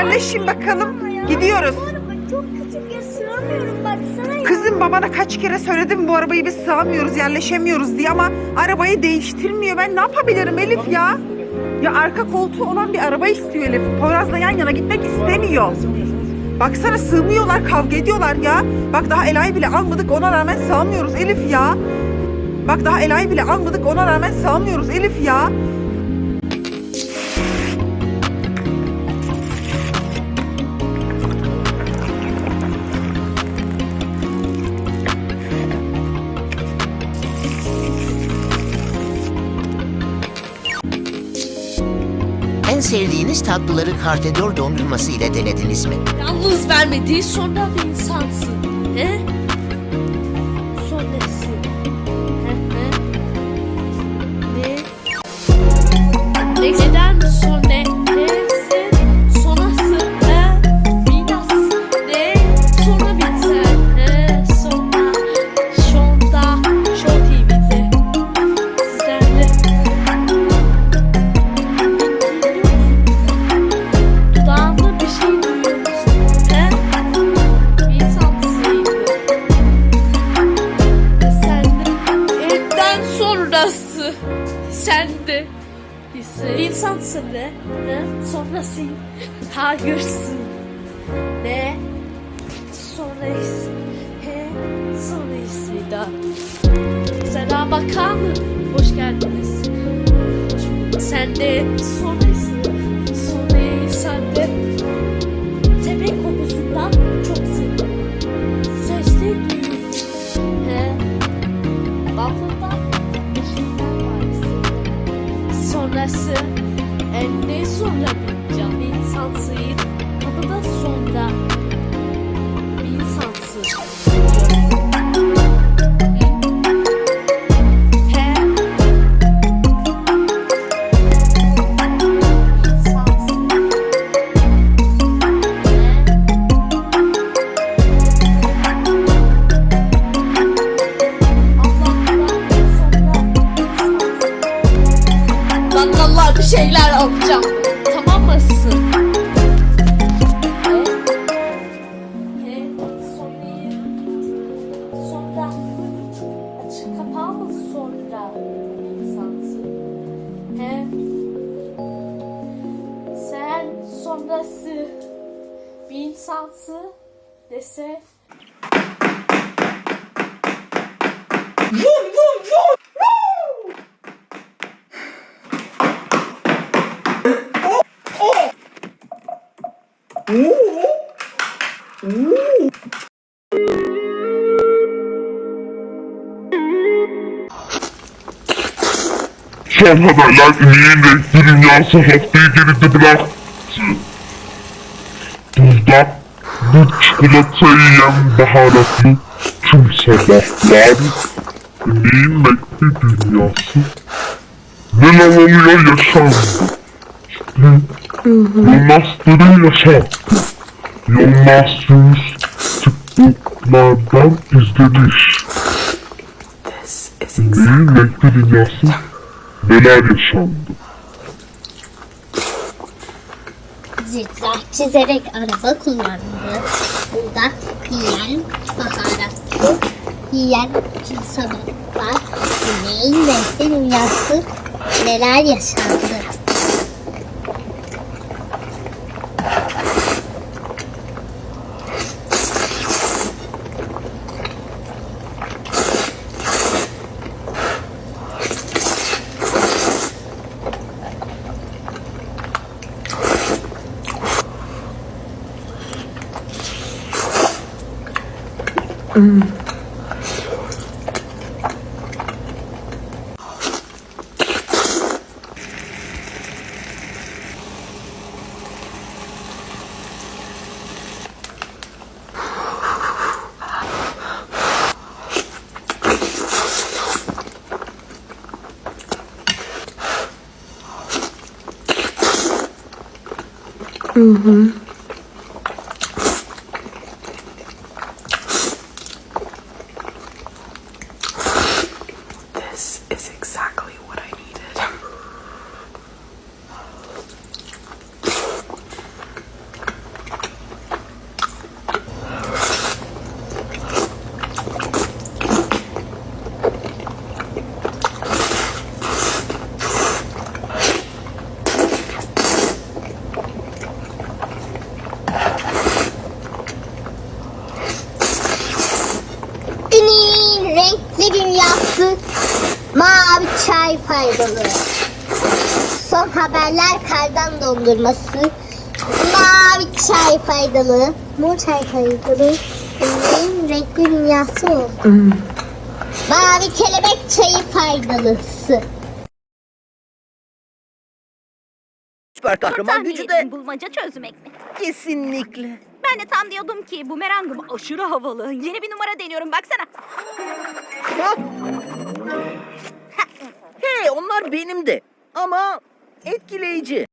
yerleşin bakalım. Gidiyoruz. Araba çok küçük ya sığamıyorum baksana ya. Kızım babana kaç kere söyledim bu arabayı biz sığamıyoruz, yerleşemiyoruz diye ama arabayı değiştirmiyor. Ben ne yapabilirim Elif ya? Ya arka koltuğu olan bir araba istiyor Elif. Poyraz'la yan yana gitmek istemiyor. Baksana sığmıyorlar, kavga ediyorlar ya. Bak daha Ela'yı bile almadık ona rağmen sığamıyoruz Elif ya. Bak daha Ela'yı bile almadık ona rağmen sığamıyoruz Elif ya. Sevdiğiniz tatlıları kartedor dondurması ile denediniz mi? Yalnız vermediği sonra bir insansın. He? İnsansın ne? He? Sonrası. Hayırsın. Ne? Sonrası. He? Sonrası da. Selam bakanım. Hoş geldiniz. Sen de sonrası. Sonrası en sonra. Bir insansın. Kapıda sonra sonra insansın? He, sen sonrası bir insansın dese Son haberler Üni'nin renkli dünyası haftayı geride bıraktı. Burada bu çikolatayı yiyen baharatlı tüm sabahlar Üni'nin renkli dünyası oluyor yaşandı. Yılmazları yaşam. Yılmazsınız TikTok'lardan izlemiş. Üni'nin renkli dünyası neler yaşandı. Zikzak çizerek araba kullandı. Burada yiyen baharatlı, yiyen sabahlar, güneyin renkli dünyası neler yaşandı. Mm. Mm-hmm. Dondurması. Mavi çay faydalı. Son haberler kardan dondurması. Mavi çay faydalı. Mor çay faydalı. Benim renkli dünyası. Mavi kelebek çayı faydalısı. Süper kahraman gücü de bulmaca çözmek mi? kesinlikle. Ben de tam diyordum ki bumerangım aşırı havalı. Yeni bir numara deniyorum baksana. Hey onlar benim de ama etkileyici.